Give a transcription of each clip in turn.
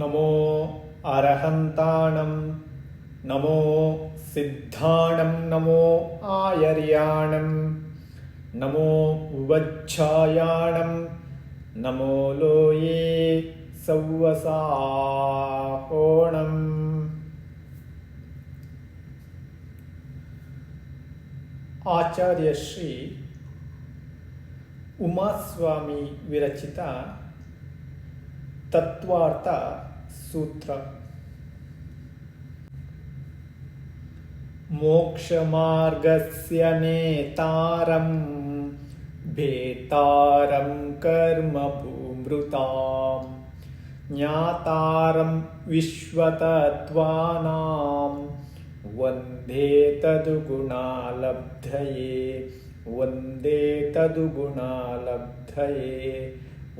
नमो अरहन्ताणं नमो सिद्धाणं नमो आयर्याणं नमो वच्छायाणं नमो लोये सौवसाहोणम् ಆಚಾರ್ಯ ಶ್ರೀ ಉಮಾಸ್ವಾಮಿ ವಿರಚಿತ तत्त्वार्ता मोक्षमार्गस्य नेतारं भेतारं कर्मपुमृताम् ज्ञातारं विश्वतत्त्वानां वन्दे तदुगुणालब्धये वन्दे तदुगुणालब्धये।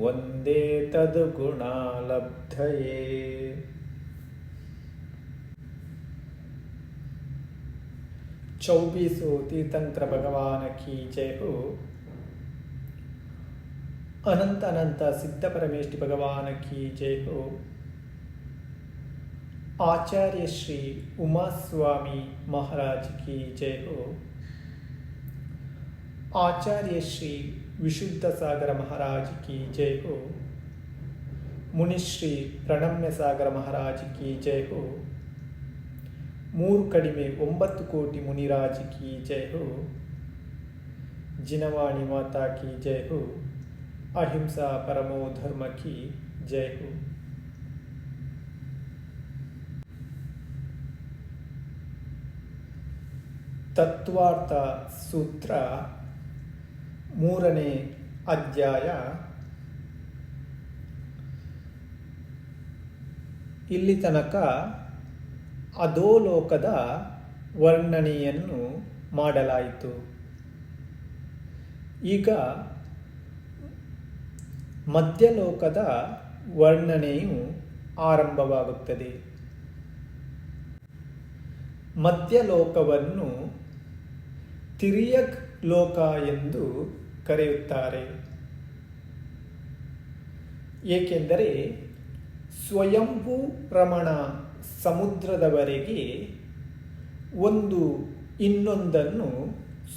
वन्दे तद्गुणालब्धये। चौबीसु तीर्थङ्करभगवान् की चेः अनन्त अनन्त चौबीसुतन्त्री अनन्तनन्तरमेष्टि भगवानकी जय आचार्यश्री उमास्वामी महाराज महाराजकी जय आचार्यश्री ವಿಶುದ್ಧ ಸಾಗರ ಮಹಾರಾಜ್ ಕಿ ಜಯ ಹೋ. ಮುನಿಶ್ರೀ ಪ್ರಣಮ್ಯ ಸಾಗರ ಮಹಾರಾಜ್ ಕಿ ಜಯ ಹೋ. ಮೂರು ಕಡಿಮೆ ಒಂಬತ್ತು ಕೋಟಿ ಮುನಿರಾಜ್ ಕಿ ಜಯ ಹೋ. ಜಿನವಾಣಿ ಮಾತಾ ಕಿ ಜಯ ಹೋ. ಅಹಿಂಸಾ ಪರಮೋ ಧರ್ಮ ಕಿ ಜಯ ಹೋ. ತತ್ವಾರ್ಥ ಸೂತ್ರ ಮೂರನೇ ಅಧ್ಯಾಯ. ಇಲ್ಲಿ ತನಕ ಅಧೋಲೋಕದ ವರ್ಣನೆಯನ್ನು ಮಾಡಲಾಯಿತು. ಈಗ ಮಧ್ಯಲೋಕದ ವರ್ಣನೆಯು ಆರಂಭವಾಗುತ್ತದೆ. ಮಧ್ಯಲೋಕವನ್ನು ತಿರಿಯಕ್ ಲೋಕ ಎಂದು ಕರೆಯುತ್ತಾರೆ. ಏಕೆಂದರೆ ಸ್ವಯಂಭೂ ರಮಣ ಸಮುದ್ರದವರೆಗೆ ಒಂದು ಇನ್ನೊಂದನ್ನು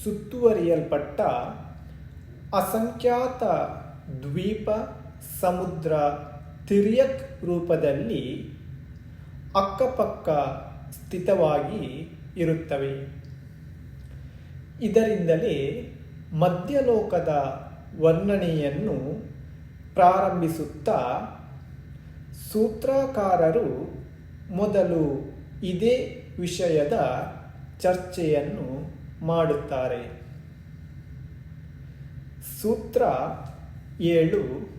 ಸುತ್ತುವರಿಯಲ್ಪಟ್ಟ ಅಸಂಖ್ಯಾತ ದ್ವೀಪ ಸಮುದ್ರ ತಿರ್ಯಕ್ ರೂಪದಲ್ಲಿ ಅಕ್ಕಪಕ್ಕ ಸ್ಥಿತವಾಗಿ ಇರುತ್ತವೆ. ಇದರಿಂದಲೇ ಮಧ್ಯಲೋಕದ ವರ್ಣನೆಯನ್ನು ಪ್ರಾರಂಭಿಸುತ್ತಾ ಸೂತ್ರಕಾರರು ಮೊದಲು ಇದೇ ವಿಷಯದ ಚರ್ಚೆಯನ್ನು ಮಾಡುತ್ತಾರೆ. ಸೂತ್ರ ಏಳು.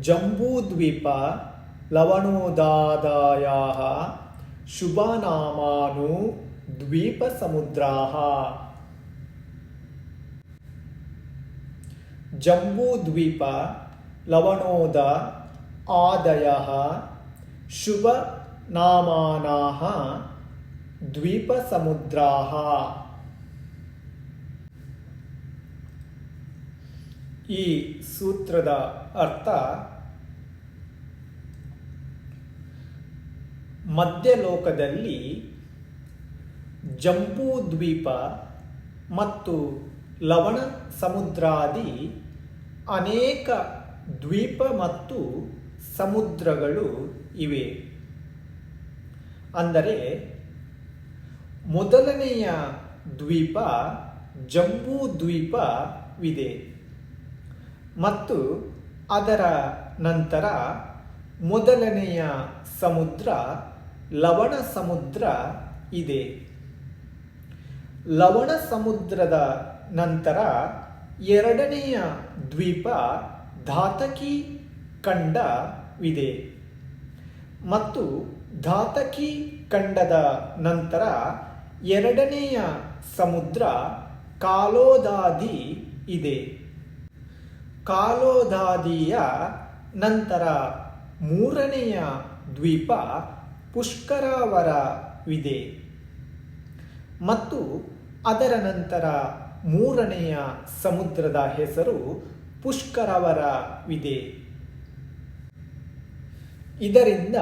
ಜಂಬೂದ್ವೀಪ ಲವಣೋದಾದಾಯ ಶುಭನಾಮಾನು ದ್ವೀಪ ಸಮುದ್ರಾ ಜಂಬೂದ್ವೀಪ ಲವಣೋದ ಆದಯ ಶುಭ ದ್ವೀಪ ಸಮುದ್ರಾಹ ಈ ಸೂತ್ರದ ಅರ್ಥ ಮಧ್ಯಲೋಕದಲ್ಲಿ ಜಂಬೂ ದ್ವೀಪ ಮತ್ತು ಲವಣ ಸಮುದ್ರಾದಿ ಅನೇಕ ದ್ವೀಪ ಮತ್ತು ಸಮುದ್ರಗಳು ಇವೆ. ಅಂದರೆ ಮೊದಲನೆಯ ದ್ವೀಪ ಜಂಬೂ ದ್ವೀಪವಿದೆ ಮತ್ತು ಅದರ ನಂತರ ಮೊದಲನೆಯ ಸಮುದ್ರ ಲವಣ ಸಮುದ್ರ ಇದೆ. ಲವಣ ಸಮುದ್ರದ ನಂತರ ಎರಡನೆಯ ದ್ವೀಪ ಧಾತಕಿ ಖಂಡವಿದೆ. ಮತ್ತು ಧಾತಕಿ ಖಂಡದ ನಂತರ ಎರಡನೆಯ ಸಮುದ್ರ ಕಾಲೋದಾದಿ ಇದೆ. ಕಾಲೋದಾದಿಯ ನಂತರ ಮೂರನೆಯ ದ್ವೀಪ ಪುಷ್ಕರಾವರವಿದೆ. ಮತ್ತು ಅದರ ನಂತರ ಮೂರನೆಯ ಸಮುದ್ರದ ಹೆಸರು ಪುಷ್ಕರವರವಿದೆ ಇದರಿಂದ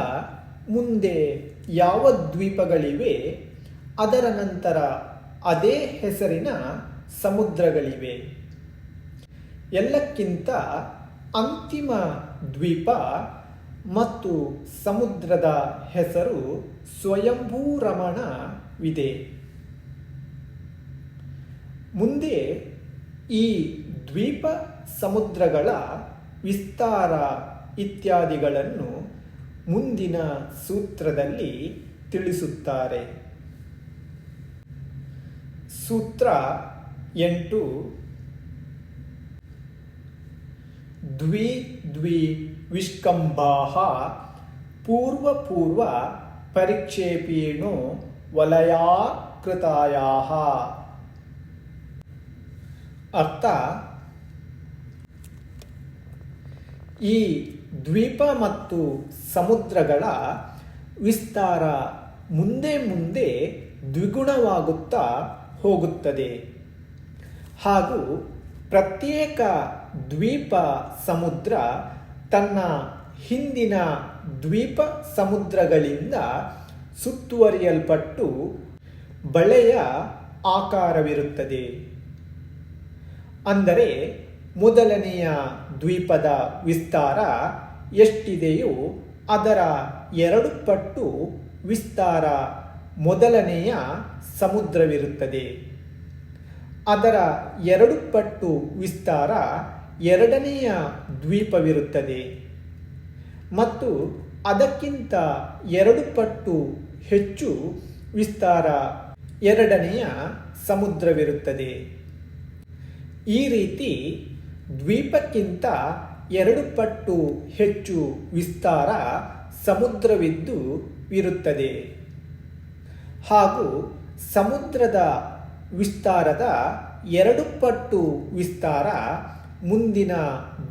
ಮುಂದೆ ಯಾವ ದ್ವೀಪಗಳಿವೆ, ಅದರ ನಂತರ ಅದೇ ಹೆಸರಿನ ಸಮುದ್ರಗಳಿವೆ. ಎಲ್ಲಕ್ಕಿಂತ ಅಂತಿಮ ದ್ವೀಪ ಮತ್ತು ಸಮುದ್ರದ ಹೆಸರು ಸ್ವಯಂಭೂ ರಮಣವಿದೆ ಮುಂದೆ ಈ ದ್ವೀಪ ಸಮುದ್ರಗಳ ವಿಸ್ತಾರ ಇತ್ಯಾದಿಗಳನ್ನು ಮುಂದಿನ ಸೂತ್ರದಲ್ಲಿ ತಿಳಿಸುತ್ತಾರೆ. ಸೂತ್ರ ಎಂಟು. ದ್ವಿ ದ್ವಿ ವಿಷ್ಕಂಭಾಹ ಪೂರ್ವ ಪೂರ್ವ ಪರಿಕ್ಷೇಪೀಣು ವಲಯಾಕೃತಾಯಾ ಅರ್ಥ? ಈ ದ್ವೀಪ ಮತ್ತು ಸಮುದ್ರಗಳ ವಿಸ್ತಾರ ಮುಂದೆ ಮುಂದೆ ದ್ವಿಗುಣವಾಗುತ್ತಾ ಹೋಗುತ್ತದೆ. ಹಾಗೂ ಪ್ರತ್ಯೇಕ ದ್ವೀಪ ಸಮುದ್ರ ತನ್ನ ಹಿಂದಿನ ದ್ವೀಪ ಸಮುದ್ರಗಳಿಂದ ಸುತ್ತುವರಿಯಲ್ಪಟ್ಟು ಬಳೆಯ ಆಕಾರವಿರುತ್ತದೆ. ಅಂದರೆ ಮೊದಲನೆಯ ದ್ವೀಪದ ವಿಸ್ತಾರ ಎಷ್ಟಿದೆಯೋ ಅದರ ಎರಡು ಪಟ್ಟು ವಿಸ್ತಾರ ಮೊದಲನೆಯ ಸಮುದ್ರವಿರುತ್ತದೆ. ಅದರ ಎರಡು ಪಟ್ಟು ವಿಸ್ತಾರ ಎರಡನೆಯ ದ್ವೀಪವಿರುತ್ತದೆ. ಮತ್ತು ಅದಕ್ಕಿಂತ ಎರಡು ಪಟ್ಟು ಹೆಚ್ಚು ವಿಸ್ತಾರ ಎರಡನೆಯ ಸಮುದ್ರವಿರುತ್ತದೆ. ಈ ರೀತಿ ದ್ವೀಪಕ್ಕಿಂತ ಎರಡು ಪಟ್ಟು ಹೆಚ್ಚು ವಿಸ್ತಾರ ಸಮುದ್ರವಿದ್ದು ಇರುತ್ತದೆ. ಹಾಗೂ ಸಮುದ್ರದ ವಿಸ್ತಾರದ ಎರಡು ಪಟ್ಟು ವಿಸ್ತಾರ ಮುಂದಿನ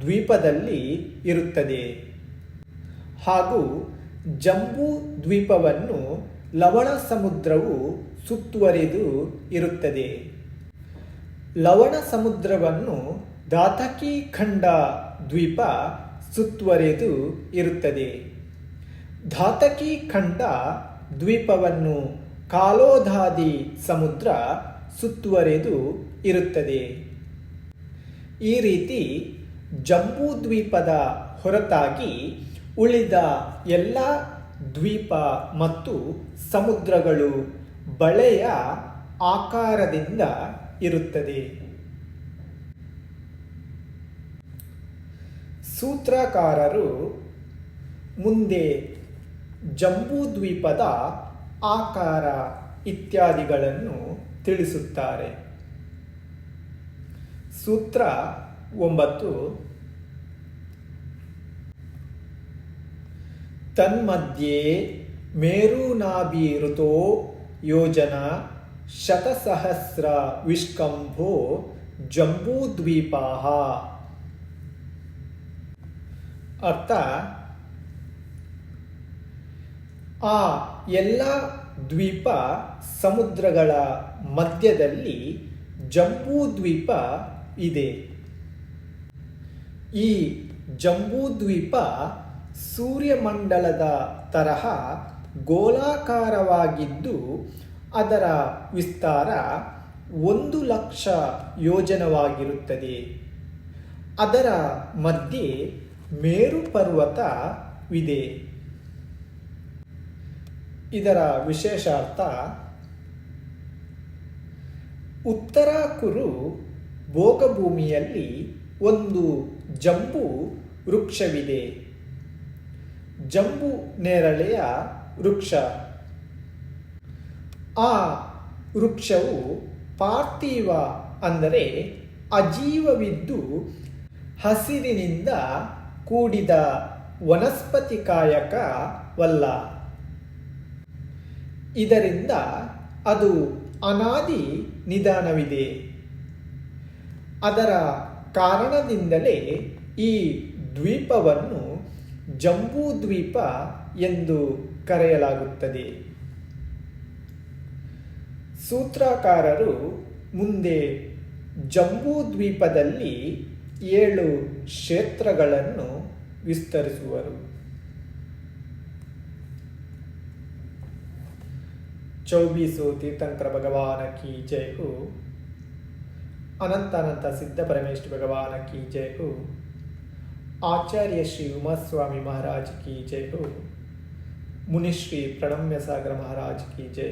ದ್ವೀಪದಲ್ಲಿ ಇರುತ್ತದೆ. ಹಾಗೂ ಜಂಬೂ ದ್ವೀಪವನ್ನು ಲವಣ ಸಮುದ್ರವು ಸುತ್ತುವರೆದು ಇರುತ್ತದೆ. ಲವಣ ಸಮುದ್ರವನ್ನು ದಾತಕಿ ಖಂಡ ದ್ವೀಪ ಸುತ್ತುವರೆದು ಇರುತ್ತದೆ. ಧಾತಕಿ ಖಂಡ ದ್ವೀಪವನ್ನು ಕಾಲೋಧಾದಿ ಸಮುದ್ರ ಸುತ್ತುವರೆದು ಇರುತ್ತದೆ. ಈ ರೀತಿ ಜಂಬೂ ದ್ವೀಪದ ಹೊರತಾಗಿ ಉಳಿದ ಎಲ್ಲ ದ್ವೀಪ ಮತ್ತು ಸಮುದ್ರಗಳು ಬಳೆಯ ಆಕಾರದಿಂದ ಇರುತ್ತದೆ. ಸೂತ್ರಕಾರರು ಮುಂದೆ ಜಂಬೂ ದ್ವೀಪದ ಆಕಾರ ಇತ್ಯಾದಿಗಳನ್ನು ತಿಳಿಸುತ್ತಾರೆ. ಸೂತ್ರ ಒಂಬತ್ತು. ತನ್ಮಧ್ಯೆ ಮೇರುನಾಭಿ ಋತೋ ಯೋಜನ ಶತಸಹಸ್ರ ವಿಷ್ಕಂಭೋ ಜಂಬೂದ್ವೀಪಾ ಅರ್ಥ, ಆ ಎಲ್ಲ ದ್ವೀಪ ಸಮುದ್ರಗಳ ಮಧ್ಯದಲ್ಲಿ ಜಂಬೂ ದ್ವೀಪ ಇದೆ. ಈ ಜಂಬೂ ದ್ವೀಪ ಸೂರ್ಯಮಂಡಲದ ತರಹ ಗೋಲಾಕಾರವಾಗಿದ್ದು ಅದರ ವಿಸ್ತಾರ ಒಂದು ಲಕ್ಷ ಯೋಜನವಾಗಿರುತ್ತದೆ. ಅದರ ಮಧ್ಯೆ ಮೇರು ಪರ್ವತವಿದೆ ಇದರ ವಿಶೇಷಾರ್ಥ ಉತ್ತರ ಕುರು ಭೋಗಭೂಮಿಯಲ್ಲಿ ಒಂದು ಜಂಬು ವೃಕ್ಷವಿದೆ. ಜಂಬು ನೇರಳೆಯ ವೃಕ್ಷ. ಆ ವೃಕ್ಷವು ಪಾರ್ಥಿವ ಅಂದರೆ ಅಜೀವವಿದ್ದು ಹಸಿರಿನಿಂದ ಕೂಡಿದ ವನಸ್ಪತಿ ಕಾಯಕವಲ್ಲ ಇದರಿಂದ ಅದು ಅನಾದಿ ನಿಧಾನವಿದೆ. ಅದರ ಕಾರಣದಿಂದಲೇ ಈ ದ್ವೀಪವನ್ನು ಜಂಬೂ ದ್ವೀಪ ಎಂದು ಕರೆಯಲಾಗುತ್ತದೆ. ಸೂತ್ರಕಾರರು ಮುಂದೆ ಜಂಬೂದ್ವೀಪದಲ್ಲಿ ಏಳು ಕ್ಷೇತ್ರಗಳನ್ನು ವಿಸ್ತರಿಸುವರು. ಚೌಬೀಸು ತೀರ್ಥಂಕರ ಭಗವಾನ ಕಿ ಜಯ ಅನಂತ ಅನಂತ ಸಿದ್ಧ ಪರಮೇಶ್ವರ ಭಗವಾನ ಕಿ ಜಯ ಆಚಾರ್ಯ ಶ್ರೀ ಉಮಾಸ್ವಾಮಿ ಮಹಾರಾಜ್ ಕಿ ಜಯ ಮುನಿಶ್ರೀ ಪ್ರಣಮ್ಯ ಸಾಗರ ಮಹಾರಾಜ್ ಕಿ ಜಯ